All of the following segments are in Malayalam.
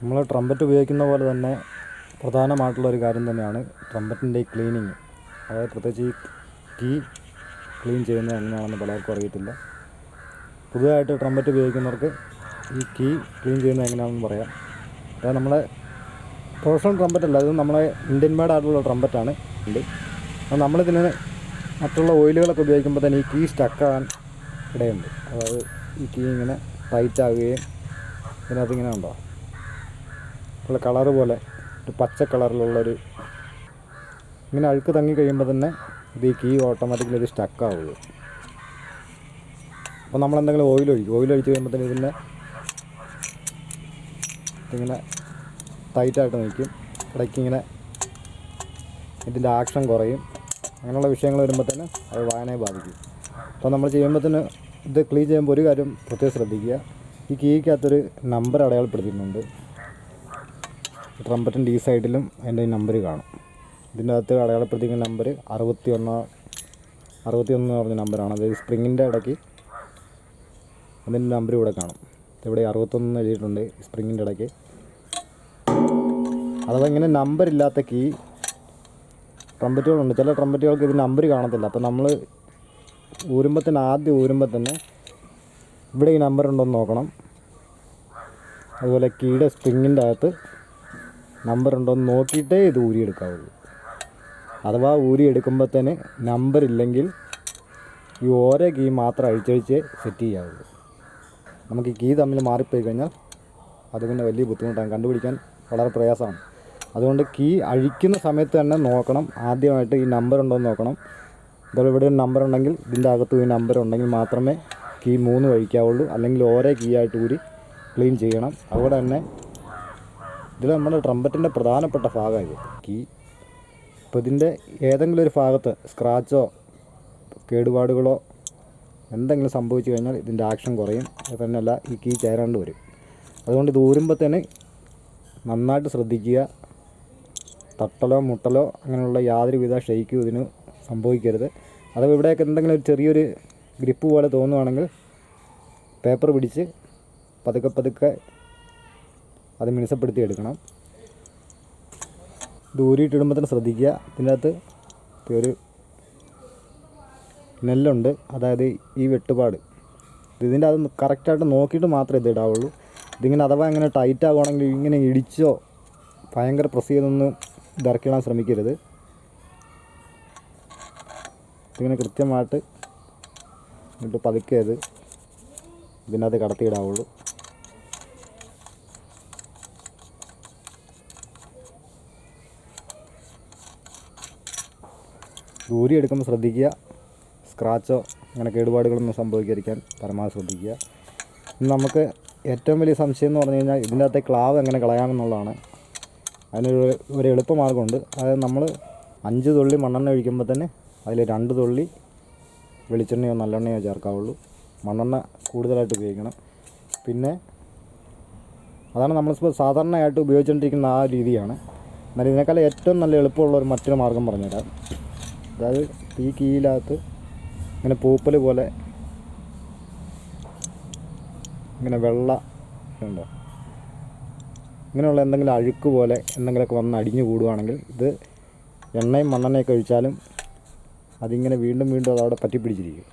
നമ്മൾ ട്രംപറ്റ് ഉപയോഗിക്കുന്ന പോലെ തന്നെ പ്രധാനമായിട്ടുള്ള ഒരു കാര്യം തന്നെയാണ് ട്രംപറ്റിന്റെ ക്ലീനിങ് അതായത് പ്രത്യേകിച്ച് ഈ കീ ക്ലീൻ ചെയ്യുന്നത് എങ്ങനെയാണെന്ന് പലർക്കും അറിയത്തില്ല. പുതുതായിട്ട് ട്രംപറ്റ് ഉപയോഗിക്കുന്നവർക്ക് ഈ കീ ക്ലീൻ ചെയ്യുന്നത് എങ്ങനെയാണെന്ന് പറയാം. അതായത് നമ്മളെ പ്രൊഫഷണൽ ട്രംപറ്റ് അല്ല ഇത് നമ്മളെ ഇന്ത്യൻ മേഡ് ആയിട്ടുള്ള ട്രംപറ്റാണ് ഉണ്ട് അപ്പോൾ നമ്മളിതിന് മറ്റുള്ള ഓയിലുകളൊക്കെ ഉപയോഗിക്കുമ്പോൾ തന്നെ ഈ കീ സ്റ്റക്കാകാൻ ഇടയുണ്ട്. അതായത് ഈ കീ ഇങ്ങനെ ടൈറ്റ് ആവുകയും ഇതിനകത്ത് ഇങ്ങനെ ഉണ്ടോ? ഉള്ള കളറ് പോലെ ഒരു പച്ച കളറിലുള്ളൊരു ഇങ്ങനെ അഴുക്ക് തങ്ങി കഴിയുമ്പോൾ തന്നെ ഇത് ഈ കീ ഓട്ടോമാറ്റിക്കലി ഇത് സ്റ്റക്കാവുള്ളൂ അപ്പോൾ നമ്മൾ എന്തെങ്കിലും ഓയിൽ ഒഴിക്കും. ഓയിൽ ഒഴിച്ച് കഴിയുമ്പോൾ തന്നെ ഇതിങ്ങനെ ടൈറ്റായിട്ട് നിൽക്കും ഇടയ്ക്ക് ഇങ്ങനെ ഇതിന്റെ ആക്ഷൻ കുറയും. അങ്ങനെയുള്ള വിഷയങ്ങൾ വരുമ്പോൾ തന്നെ അത് വായനയെ ബാധിക്കും. അപ്പോൾ നമ്മൾ ചെയ്യുമ്പോൾ തന്നെ ഇത് ക്ലീൻ ചെയ്യുമ്പോൾ ഒരു കാര്യം പ്രത്യേകം ശ്രദ്ധിക്കുക. ഈ കീക്കകത്തൊരു നമ്പർ അടയാളപ്പെടുത്തിയിട്ടുണ്ട്. ട്രംപറ്റിന്റെ ഈ സൈഡിലും അതിന്റെ നമ്പർ കാണും. ഇതിന്റെ അകത്ത് അടയാളപ്പെടുത്തിക്കുന്ന നമ്പർ അറുപത്തി ഒന്ന് അറുപത്തി ഒന്ന് പറഞ്ഞ നമ്പറാണ് അതായത് സ്പ്രിങ്ങിന്റെ ഇടയ്ക്ക് അതിന്റെ നമ്പർ ഇവിടെ കാണും. ഇവിടെ അറുപത്തൊന്ന് എഴുതിയിട്ടുണ്ട് സ്പ്രിങ്ങിന്റെ ഇടയ്ക്ക്. അഥവാ ഇങ്ങനെ നമ്പർ ഇല്ലാത്ത കീ ട്രംപറ്റുകളുണ്ട്. ചില ട്രംപറ്റുകൾക്ക് ഇത് നമ്പർ കാണത്തില്ല. അപ്പോൾ നമ്മൾ ഊരുമ്പോൾ തന്നെ ആദ്യം ഊരുമ്പോൾ തന്നെ ഇവിടെ ഈ നമ്പർ ഉണ്ടോ എന്ന് നോക്കണം. അതുപോലെ കീയുടെ സ്പ്രിങ്ങിന്റെ അകത്ത് നമ്പർ ഉണ്ടോ എന്ന് നോക്കിയിട്ടേ ഇത് ഊരിയെടുക്കാവുള്ളൂ അഥവാ ഊരിയെടുക്കുമ്പോൾ തന്നെ നമ്പർ ഇല്ലെങ്കിൽ ഈ ഓരോ കീ മാത്രം അഴിച്ചഴിച്ച് സെറ്റ് ചെയ്യാവുള്ളൂ. നമുക്ക് കീ തമ്മിൽ മാറിപ്പോയി കഴിഞ്ഞാൽ അത് പിന്നെ വലിയ ബുദ്ധിമുട്ടാണ്. കണ്ടുപിടിക്കാൻ വളരെ പ്രയാസമാണ്. അതുകൊണ്ട് കീ അഴിക്കുന്ന സമയത്ത് തന്നെ നോക്കണം. ആദ്യമായിട്ട് ഈ നമ്പർ ഉണ്ടോ എന്ന് നോക്കണം. ഇതുപോലെ ഇവിടെ ഒരു നമ്പർ ഉണ്ടെങ്കിൽ ഇതിന്റെ അകത്ത് ഈ നമ്പർ ഉണ്ടെങ്കിൽ മാത്രമേ കീ മൂന്ന് കഴിക്കാവുള്ളൂ അല്ലെങ്കിൽ ഓരോ കീ ആയിട്ട് കൂടി ക്ലീൻ ചെയ്യണം. അതുപോലെ തന്നെ ഇതിൽ നമ്മുടെ ട്രംപറ്റിന്റെ പ്രധാനപ്പെട്ട ഭാഗമായി ഇത് കീ ഇപ്പോൾ ഇതിന്റെ ഏതെങ്കിലും ഒരു ഭാഗത്ത് സ്ക്രാച്ചോ കേടുപാടുകളോ എന്തെങ്കിലും സംഭവിച്ചു കഴിഞ്ഞാൽ ഇതിന്റെ ആക്ഷൻ കുറയും. തന്നെയല്ല ഈ കീ ചേരാണ്ട് വരും. അതുകൊണ്ട് ഇത് ഊരുമ്പോൾ തന്നെ നന്നായിട്ട് ശ്രദ്ധിക്കുക. തട്ടലോ മുട്ടലോ അങ്ങനെയുള്ള യാതൊരുവിധ ഷെയ്ക്കും ഇതിന് സംഭവിക്കരുത്. അഥവാ ഇവിടെയൊക്കെ എന്തെങ്കിലും ഒരു ചെറിയൊരു ഗ്രിപ്പ് പോലെ തോന്നുവാണെങ്കിൽ പേപ്പർ പിടിച്ച് പതുക്കെ പതുക്കെ അത് മിനുസപ്പെടുത്തി എടുക്കണം. ദൂരിയിട്ടിടുമ്പോൾ തന്നെ ശ്രദ്ധിക്കുക. ഇതിന്റെ അകത്ത് ഒരു നെല്ലുണ്ട്. അതായത് ഈ വെട്ടുപാട്. ഇത് ഇതിന്റെ അത് കറക്റ്റായിട്ട് നോക്കിയിട്ട് മാത്രമേ ഇത് ഇടാവുള്ളൂ. ഇതിങ്ങനെ അഥവാ ഇങ്ങനെ ടൈറ്റ് ആകുവാണെങ്കിൽ ഇങ്ങനെ ഇടിച്ചോ ഭയങ്കര പ്രസ് ചെയ്തൊന്നും ഇതിറക്കിടാൻ ശ്രമിക്കരുത്. ഇതിങ്ങനെ കൃത്യമായിട്ട് ഇട്ട് പതുക്കെ അത് ഇതിനകത്ത് കടത്തിയിടാവുള്ളൂ. ദൂരി എടുക്കുമ്പോൾ ശ്രദ്ധിക്കുക. സ്ക്രാച്ചോ അങ്ങനെ കേടുപാടുകളൊന്നും സംഭവിക്കാതിരിക്കാൻ പരമാവധി ശ്രദ്ധിക്കുക. നമുക്ക് ഏറ്റവും വലിയ സംശയം എന്ന് പറഞ്ഞു കഴിഞ്ഞാൽ ഇതിന്റെ അകത്തെ ക്ലാവ് എങ്ങനെ കളയാമെന്നുള്ളതാണ് അതിനൊരു ഒരു എളുപ്പമാർഗമുണ്ട് അതായത് നമ്മൾ അഞ്ച് തുള്ളി മണ്ണെണ്ണ ഒഴിക്കുമ്പോൾ തന്നെ അതിൽ രണ്ട് തുള്ളി വെളിച്ചെണ്ണയോ നല്ലെണ്ണയോ ചേർക്കാവുള്ളൂ. മണ്ണെണ്ണ കൂടുതലായിട്ട് ഉപയോഗിക്കണം. പിന്നെ അതാണ് നമ്മളിപ്പോൾ സാധാരണയായിട്ട് ഉപയോഗിച്ചുകൊണ്ടിരിക്കുന്ന ആ രീതിയാണ്. എന്നാൽ ഇതിനേക്കാൾ ഏറ്റവും നല്ല എളുപ്പമുള്ള ഒരു മറ്റൊരു മാർഗം പറഞ്ഞുതരാം. അതായത് ഈ കീയിലകത്ത് ഇങ്ങനെ പൂപ്പൽ പോലെ ഇങ്ങനെ വെള്ള ഉണ്ടോ ഇങ്ങനെയുള്ള എന്തെങ്കിലും അഴുക്ക് പോലെ എന്തെങ്കിലുമൊക്കെ വന്ന് അടിഞ്ഞു കൂടുവാണെങ്കിൽ ഇത് എണ്ണയും മണ്ണെണ്ണയൊക്കെ ഒഴിച്ചാലും അതിങ്ങനെ വീണ്ടും വീണ്ടും അതവിടെ പറ്റി പിടിച്ചിരിക്കും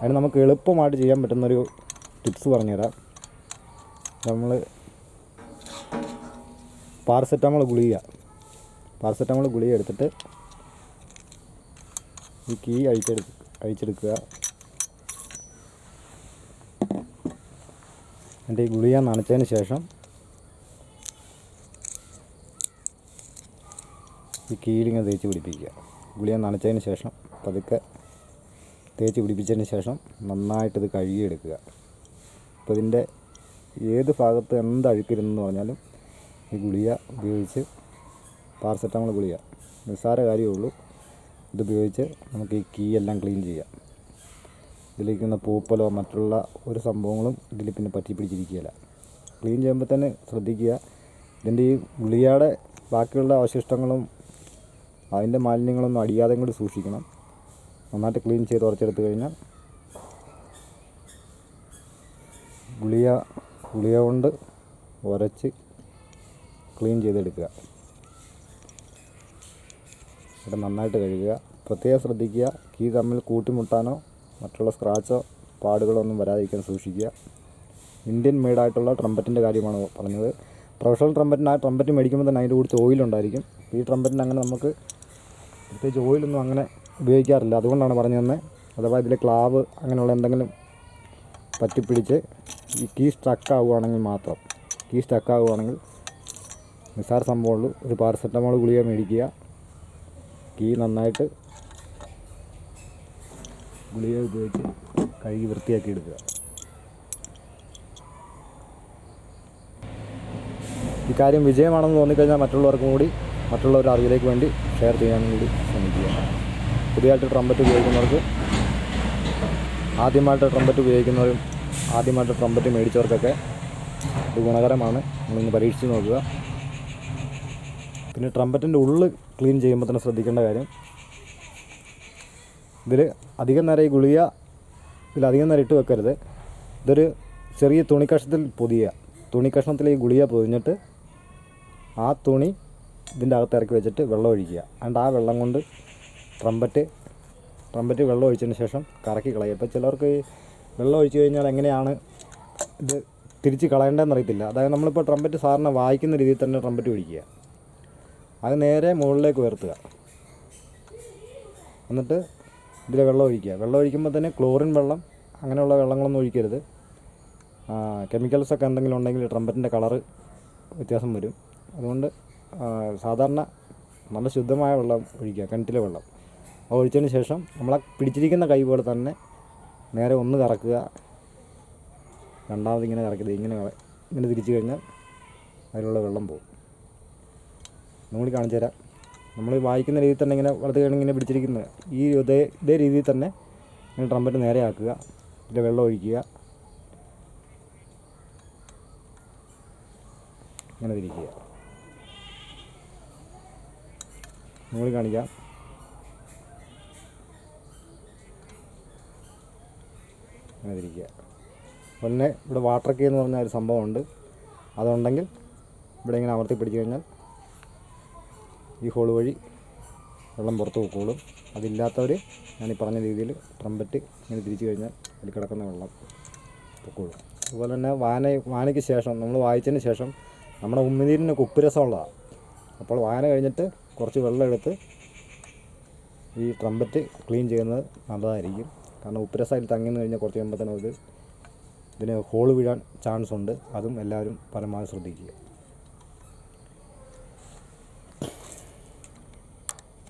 അതിന് നമുക്ക് എളുപ്പമായിട്ട് ചെയ്യാൻ പറ്റുന്നൊരു ടിപ്സ് പറഞ്ഞുതരാം. നമ്മൾ പാരസെറ്റാമോൾ ഗുളിക. പാരസെറ്റാമോൾ ഗുളിക എടുത്തിട്ട് ഈ കീ അഴിച്ചെടുക്കുക. അഴിച്ചെടുക്കുക എന്നിട്ട് ഈ ഗുളിക നനച്ചതിന് ശേഷം ഈ കീഴിങ്ങനെ തേച്ച് പിടിപ്പിക്കുക. ഗുളിക നനച്ചതിന് ശേഷം പതുക്കെ തേച്ച് പിടിപ്പിച്ചതിന് ശേഷം നന്നായിട്ട് ഇത് കഴുകിയെടുക്കുക. അപ്പോൾ ഇതിന്റെ ഏത് ഭാഗത്ത് എന്ത് അഴുക്കിരുന്നെന്ന് പറഞ്ഞാലും ഈ ഗുളിക ഉപയോഗിച്ച് പാരസെറ്റമോൾ ഗുളിക. നിസ്സാര കാര്യമേ ഉള്ളൂ. ഇത് ഉപയോഗിച്ച് നമുക്ക് ഈ കീ എല്ലാം ക്ലീൻ ചെയ്യാം. ഇതിലിരിക്കുന്ന പൂപ്പലോ മറ്റുള്ള ഒരു സംഭവങ്ങളും ഇതിൽ പിന്നെ പറ്റി പിടിച്ചിരിക്കുകയില്ല. ക്ലീൻ ചെയ്യുമ്പോൾ തന്നെ ശ്രദ്ധിക്കുക. ഇതിന്റെ ഈ ഗുളിയാടെ ബാക്കിയുള്ള അവശിഷ്ടങ്ങളും അതിന്റെ മാലിന്യങ്ങളൊന്നും അടിയാതെ കൂടി സൂക്ഷിക്കണം. നന്നായിട്ട് ക്ലീൻ ചെയ്ത് ഉറച്ചെടുത്ത് കഴിഞ്ഞാൽ ഗുളിയ ഗുളിയ കൊണ്ട് ഉരച്ച് ക്ലീൻ ചെയ്തെടുക്കുക. ഇവിടെ നന്നായിട്ട് കഴുകുക. പ്രത്യേകം ശ്രദ്ധിക്കുക. കീ തമ്മിൽ കൂട്ടിമുട്ടാനോ മറ്റുള്ള സ്ക്രാച്ചോ പാടുകളോ ഒന്നും വരാതിരിക്കാൻ സൂക്ഷിക്കുക. ഇന്ത്യൻ മെയ്ഡായിട്ടുള്ള ട്രംപറ്റിന്റെ കാര്യമാണ് പറഞ്ഞത്. പ്രൊഫഷണൽ ട്രംപറ്റിന് ആ ട്രംപറ്റ് മേടിക്കുമ്പോൾ തന്നെ അതിന്റെ കൂടുതൽ ഓയിലുണ്ടായിരിക്കും ഈ ട്രംപറ്റിന് അങ്ങനെ നമുക്ക് പ്രത്യേകിച്ച് ഓയിലൊന്നും അങ്ങനെ ഉപയോഗിക്കാറില്ല. അതുകൊണ്ടാണ് പറഞ്ഞു തന്നെ അഥവാ ഇതിലെ ക്ലാവ് അങ്ങനെയുള്ള എന്തെങ്കിലും പറ്റിപ്പിടിച്ച് ഈ കീ സ്റ്റക്ക് ആവുകയാണെങ്കിൽ മാത്രം. കീ സ്റ്റക്ക് ആവുകയാണെങ്കിൽ നിസ്സാര സംഭവമുള്ളൂ. ഒരു പാരസെറ്റമോൾ ഗുളിക മേടിക്കുക. കീ നന്നായിട്ട് ഗുളിക ഉപയോഗിച്ച് കഴുകി വൃത്തിയാക്കി എടുക്കുക. ഈ കാര്യം വിജയമാണെന്ന് തോന്നിക്കഴിഞ്ഞാൽ മറ്റുള്ളവർക്കും കൂടി മറ്റുള്ളവരുടെ അറിവിലേക്ക് വേണ്ടി ഷെയർ ചെയ്യാനും കൂടി ശ്രമിക്കുക. പുതിയതായിട്ട് ട്രംപറ്റ് ഉപയോഗിക്കുന്നവർക്ക് ആദ്യമായിട്ട് ട്രംപറ്റ് ഉപയോഗിക്കുന്നവരും ആദ്യമായിട്ട് ട്രംപറ്റ് മേടിച്ചവർക്കൊക്കെ ഇത് ഗുണകരമാണ്. നിങ്ങളൊന്ന് പരീക്ഷിച്ച് നോക്കുക. പിന്നെ ട്രംപറ്റിന്റെ ഉള്ളിൽ ക്ലീൻ ചെയ്യുമ്പോൾ തന്നെ ശ്രദ്ധിക്കേണ്ട കാര്യം. ഇതിൽ അധികം നേരം ഈ ഗുളിക ഇതിൽ അധികം നേരം ഇട്ട് വെക്കരുത്. ഇതൊരു ചെറിയ തുണി തുണിക്കഷ്ണത്തിൽ പൊതിയുക. തുണിക്കഷ്ണത്തിൽ ഈ ഗുളിക പൊതിഞ്ഞിട്ട് ആ തുണി ഇതിന്റെ അകത്ത് ഇറക്കി വെച്ചിട്ട് വെള്ളം ഒഴിക്കുക. അതുകൊണ്ട് ആ വെള്ളം കൊണ്ട് ട്രംപറ്റ് ട്രംപറ്റ് വെള്ളം ഒഴിച്ചതിന് ശേഷം കറക്കി കളയുക. ഇപ്പോൾ ചിലർക്ക് വെള്ളം ഒഴിച്ചു കഴിഞ്ഞാൽ എങ്ങനെയാണ് ഇത് തിരിച്ച് കളയേണ്ടതെന്ന് അറിയത്തില്ല. അതായത് നമ്മളിപ്പോൾ ട്രംപറ്റ് സാറിനെ വായിക്കുന്ന രീതിയിൽ തന്നെ ട്രംപറ്റ് പിടിക്കുക അത് നേരെ മുകളിലേക്ക് ഉയർത്തുക. എന്നിട്ട് ഇതിൽ വെള്ളം ഒഴിക്കുക. വെള്ളം ഒഴിക്കുമ്പോൾ തന്നെ ക്ലോറിൻ വെള്ളം അങ്ങനെയുള്ള വെള്ളങ്ങളൊന്നും ഒഴിക്കരുത്. കെമിക്കൽസൊക്കെ എന്തെങ്കിലും ഉണ്ടെങ്കിൽ ട്രംപറ്റിന്റെ കളറ് വ്യത്യാസം വരും. അതുകൊണ്ട് സാധാരണ നല്ല ശുദ്ധമായ വെള്ളം ഒഴിക്കുക കിണറ്റിലെ വെള്ളം. അത് ഒഴിച്ചതിന് ശേഷം നമ്മളെ പിടിച്ചിരിക്കുന്ന കൈ പോലെ തന്നെ നേരെ ഒന്ന് കറക്കുക. രണ്ടാമത് ഇങ്ങനെ കറക്കരുത്. ഇങ്ങനെ ഇങ്ങനെ തിരിച്ചു കഴിഞ്ഞാൽ അതിലുള്ള വെള്ളം പോകും. നമ്മൾ കാണിച്ചു തരാം. നമ്മൾ വായിക്കുന്ന രീതിയിൽ തന്നെ ഇങ്ങനെ വലത് ഇങ്ങനെ പിടിച്ചിരിക്കുന്നത് ഈ ഇതേ ഇതേ രീതിയിൽ തന്നെ ഇങ്ങനെ ട്രംപറ്റ് നേരെയാക്കുക ഇതിൽ വെള്ളം ഒഴിക്കുക. ഇങ്ങനെ തിരിക്കുക. നമ്മൾ കാണിക്കാം. അങ്ങനെ തിരിക്കുക. അതുപോലെ ഇവിടെ വാട്ടർ കേ എന്ന് പറഞ്ഞ ഒരു സംഭവമുണ്ട്. അതുണ്ടെങ്കിൽ ഇവിടെ ഇങ്ങനെ അമർത്തി പിടിച്ചു കഴിഞ്ഞാൽ ഈ ഹോൾ വഴി വെള്ളം പുറത്ത് പൊക്കോളും. അതില്ലാത്തവർ ഞാൻ ഈ പറഞ്ഞ രീതിയിൽ ട്രംപറ്റ് ഇങ്ങനെ തിരിച്ചു കഴിഞ്ഞാൽ അതിൽ കിടക്കുന്ന വെള്ളം പൊക്കോളും. അതുപോലെ തന്നെ വാന വാനയ്ക്ക് ശേഷം നമ്മൾ വായിച്ചതിന് ശേഷം നമ്മുടെ ഉമ്മിനീരിന് കുപ്പിരസമുള്ളതാണ് അപ്പോൾ വായന കഴിഞ്ഞിട്ട് കുറച്ച് വെള്ളം എടുത്ത് ഈ ട്രംപറ്റ് ക്ലീൻ ചെയ്യുന്നത് നല്ലതായിരിക്കും. കാരണം ഉപ്പുരസം അതിൽ തങ്ങി നിന്ന് കഴിഞ്ഞാൽ കുറച്ച് കഴിയുമ്പോൾ തന്നെ ഇത് ഇതിന് ഹോൾ വീഴാൻ ചാൻസ് ഉണ്ട് അതും എല്ലാവരും പരമാവധി ശ്രദ്ധിക്കുക.